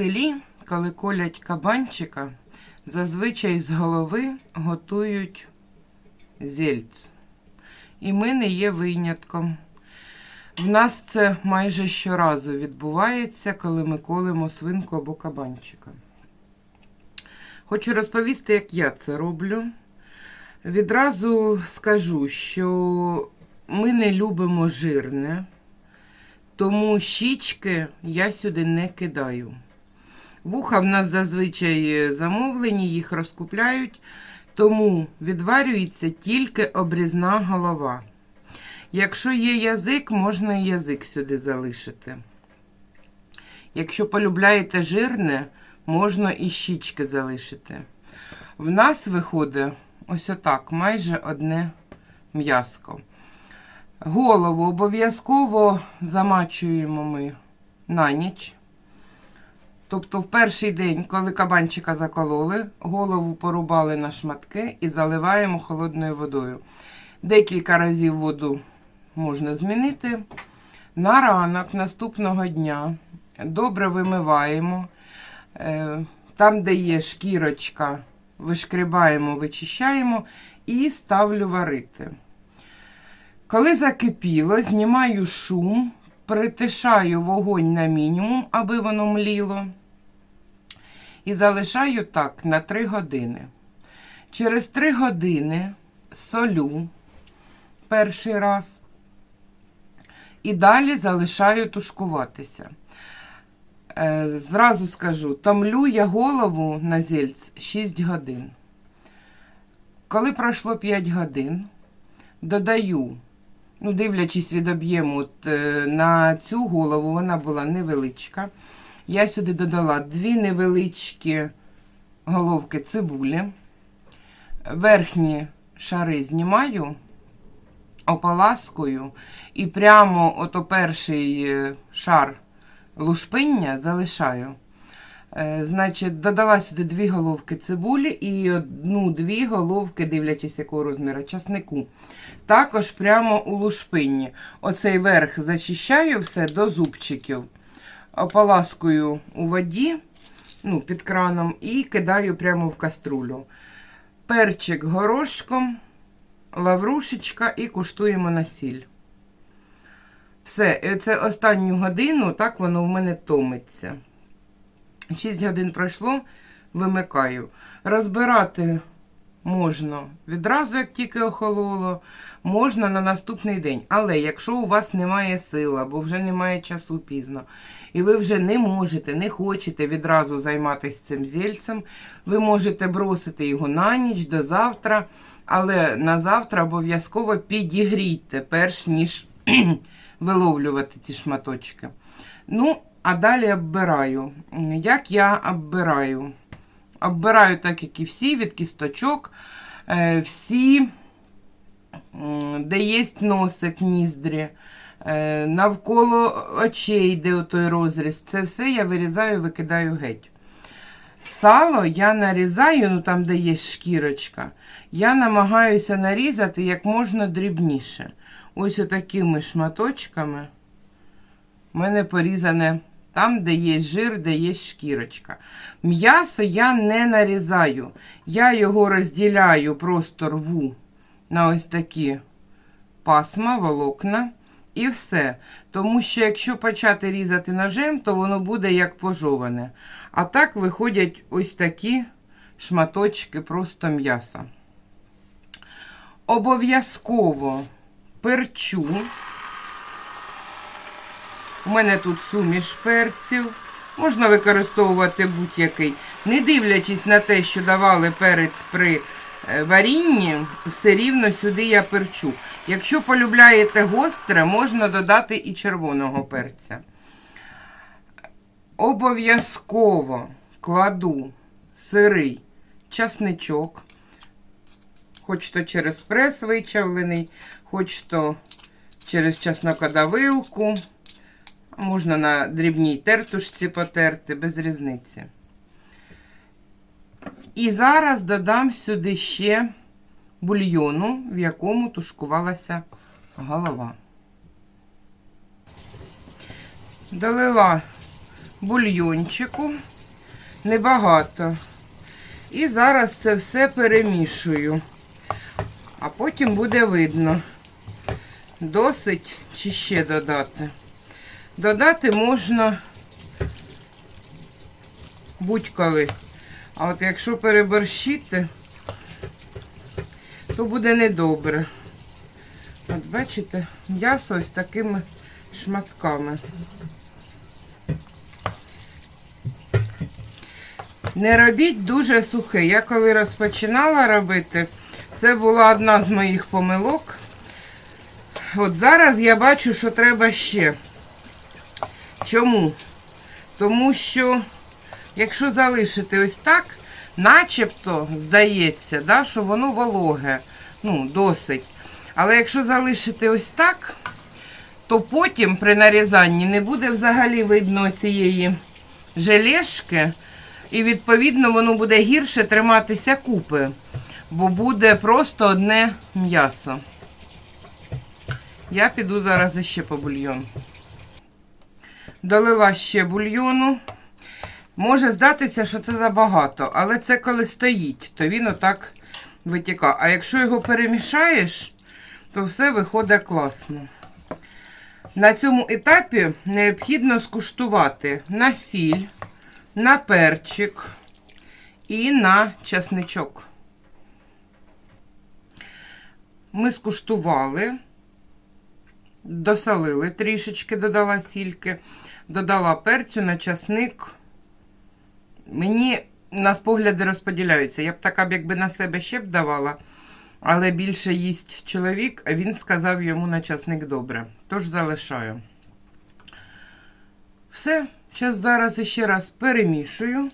селі, коли колять кабанчика, зазвичай з голови готують зельць. І ми не є винятком. В нас це майже щоразу відбувається, коли ми колимо свинку або кабанчика. Хочу розповісти, як я це роблю. Відразу скажу, що ми не любимо жирне, тому щічки я сюди не кидаю. Вуха в нас зазвичай замовлені, їх розкупляють, тому відварюється тільки обрізна голова. Якщо є язик, можна і язик сюди залишити. Якщо полюбляєте жирне, можна і щічки залишити. В нас виходить ось отак, майже одне м'яско. Голову обов'язково замачуємо ми на ніч. Тобто в перший день, коли кабанчика закололи, голову порубали на шматки і заливаємо холодною водою. Декілька разів воду можна змінити. На ранок наступного дня добре вимиваємо. Е, Там, де є шкірочка, вишкрібаємо, вичищаємо і ставлю варити. Коли закипіло, знімаю шум, притишаю вогонь на мінімум, аби воно мліло. І залишаю так на 3 години. Через 3 години солю перший раз. І далі залишаю тушкуватися. Е, Зразу скажу, томлю я голову на зільць 6 годин. Коли пройшло 5 годин, додаю, ну, дивлячись від об'єму, е, на цю голову вона була невеличка. Я сюди додала дві невеличкі головки цибулі. Верхні шари знімаю, ополаскую і прямо ото перший е, шар лушпиння залишаю. Е, Значить, додала сюди дві головки цибулі і одну-дві головки, дивлячись, якого розміру, часнику. Також прямо у лушпинні. Оцей верх зачищаю все до зубчиків. Ополаскую у воді ну, під краном і кидаю прямо в каструлю. Перчик горошком, лаврушечка і куштуємо на сіль. Все, це останню годину, так воно в мене томиться. 6 годин пройшло, вимикаю. Розбирати можна відразу, як тільки охололо, можна на наступний день. Але якщо у вас немає сил, або вже немає часу пізно, і ви вже не можете, не хочете відразу займатися цим зільцем, ви можете бросити його на ніч до завтра, але на завтра обов'язково підігрійте, перш ніж виловлювати ці шматочки. Ну, а далі оббираю. Як я оббираю? Оббираю так, як і всі, від кісточок. Е, Всі, де є носик, ніздрі, е, навколо очей, де той розріз, це все я вирізаю, викидаю геть. Сало я нарізаю, ну там, де є шкірочка, я намагаюся нарізати як можна дрібніше. Ось отакими шматочками. У мене порізане там, де є жир, де є шкірочка. М'ясо я не нарізаю. Я його розділяю, просто рву на ось такі пасма, волокна. І все. Тому що якщо почати різати ножем, то воно буде як пожоване. А так виходять ось такі шматочки просто м'яса. Обов'язково перчу. У мене тут суміш перців. Можна використовувати будь-який. Не дивлячись на те, що давали перець при е, варінні, все рівно сюди я перчу. Якщо полюбляєте гостре, можна додати і червоного перця. Обов'язково кладу сирий часничок, хоч то через прес вичавлений, хоч то через чеснокодавилку. Можна на дрібній тертушці потерти, без різниці. І зараз додам сюди ще бульйону, в якому тушкувалася голова. Долила бульйончику. Небагато. І зараз це все перемішую. А потім буде видно, досить чи ще додати. Додати можна будь-коли. А от якщо переборщити, то буде недобре. От бачите, м'ясо ось такими шматками. Не робіть дуже сухе. Я коли розпочинала робити, це була одна з моїх помилок. От зараз я бачу, що треба ще. Чому? Тому що, якщо залишити ось так, начебто здається, да, що воно вологе. Ну, досить. Але якщо залишити ось так, то потім при нарізанні не буде взагалі видно цієї желешки. І відповідно воно буде гірше триматися купи, бо буде просто одне м'ясо. Я піду зараз іще по бульйон. Долила ще бульйону. Може здатися, що це забагато, але це коли стоїть, то він отак витікає. А якщо його перемішаєш, то все виходить класно. На цьому етапі необхідно скуштувати на сіль, на перчик і на часничок. Ми скуштували, досолили трішечки, додала сільки, додала перцю на часник. Мені на погляди розподіляються. Я б така якби на себе ще б давала, але більше їсть чоловік, а він сказав йому на часник добре. Тож залишаю. Все, зараз зараз ще раз перемішую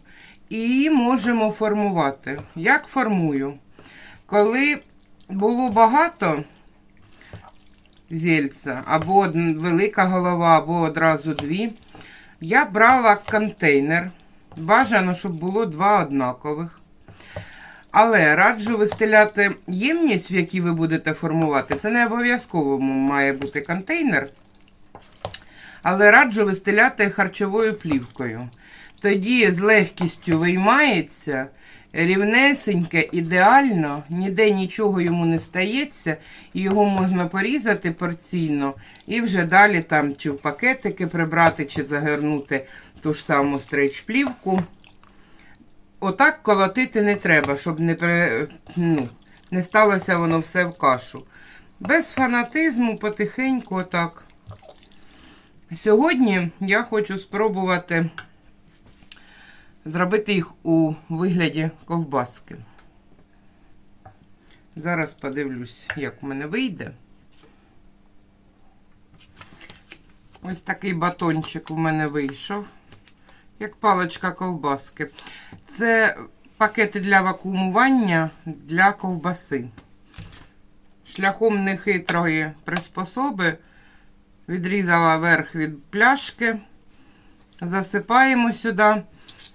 і можемо формувати. Як формую? Коли було багато зельця, або велика голова, або одразу дві, я брала контейнер. Бажано, щоб було два однакових. Але раджу вистеляти ємність, в якій ви будете формувати. Це не обов'язково має бути контейнер. Але раджу вистеляти харчовою плівкою. Тоді з легкістю виймається, рівнесеньке, ідеально, ніде нічого йому не стається, його можна порізати порційно і вже далі там чи в пакетики прибрати, чи загорнути ту ж саму стрейч-плівку. Отак колотити не треба, щоб не, пере, ну, не сталося воно все в кашу. Без фанатизму, потихеньку, отак. Сьогодні я хочу спробувати зробити їх у вигляді ковбаски. Зараз подивлюсь, як у мене вийде. Ось такий батончик у мене вийшов, як паличка ковбаски. Це пакети для вакуумування для ковбаси. Шляхом нехитрої приспособи відрізала верх від пляшки, засипаємо сюди.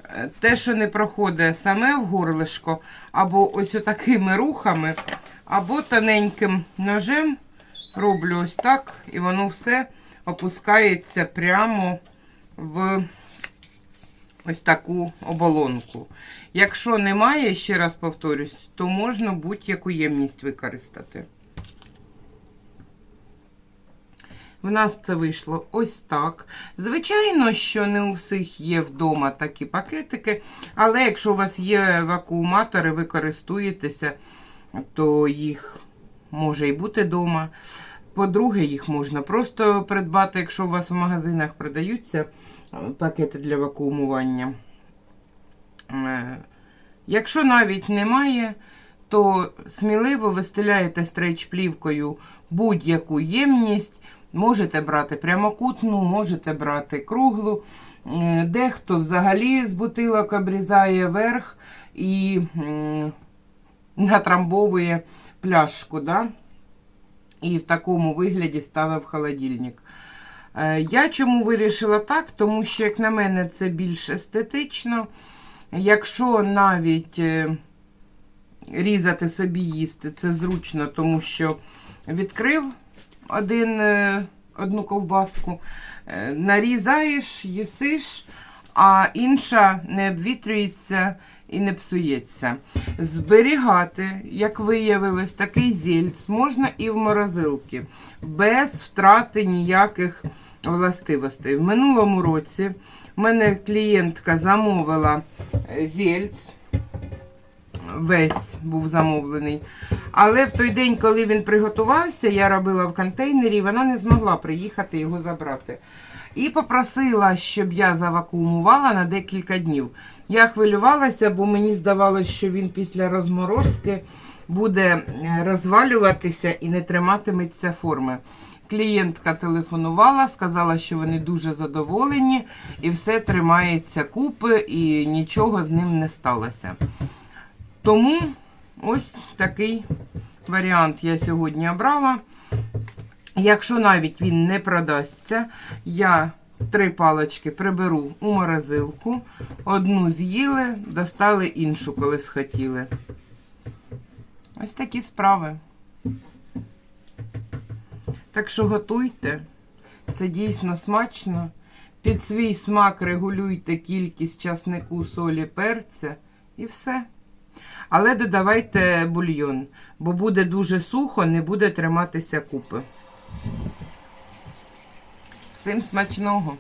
Е, Те, що не проходить саме в горлишко, або ось такими рухами, або тоненьким ножем роблю ось так, і воно все опускається прямо в ось таку оболонку. Якщо немає, ще раз повторюсь, то можна будь-яку ємність використати. В нас це вийшло ось так. Звичайно, що не у всіх є вдома такі пакетики, але якщо у вас є вакууматори, ви користуєтеся, то їх може і бути вдома. По-друге, їх можна просто придбати, якщо у вас в магазинах продаються е, пакети для вакуумування. Е, Якщо навіть немає, то сміливо вистеляєте стрейч-плівкою будь-яку ємність. Можете брати прямокутну, можете брати круглу. Е, Дехто взагалі з бутилок обрізає верх і натрамбовує пляшку. Да? І в такому вигляді ставив холодильник. Е, Я чому вирішила так? Тому що, як на мене, це більш естетично. Якщо навіть е, різати собі їсти, це зручно, тому що відкрив один, е, одну ковбаску, е, нарізаєш, їсиш, а інша не обвітрюється і не псується. Зберігати, як виявилось, такий зільц можна і в морозилці, без втрати ніяких властивостей. В минулому році в мене клієнтка замовила е, зільц, весь був замовлений. Але в той день, коли він приготувався, я робила в контейнері, вона не змогла приїхати його забрати. І попросила, щоб я завакуумувала на декілька днів. Я хвилювалася, бо мені здавалося, що він після розморозки буде е, розвалюватися і не триматиметься форми. Клієнтка телефонувала, сказала, що вони дуже задоволені і все тримається купи, і нічого з ним не сталося. Тому ось такий варіант я сьогодні обрала. Якщо навіть він не продасться, я три палочки приберу у морозилку, одну з'їли, достали іншу, коли схотіли. Ось такі справи. Так що готуйте, це дійсно смачно. Під свій смак регулюйте кількість часнику, солі, перця і все. Але додавайте бульйон, бо буде дуже сухо, не буде триматися купи. Всім смачного!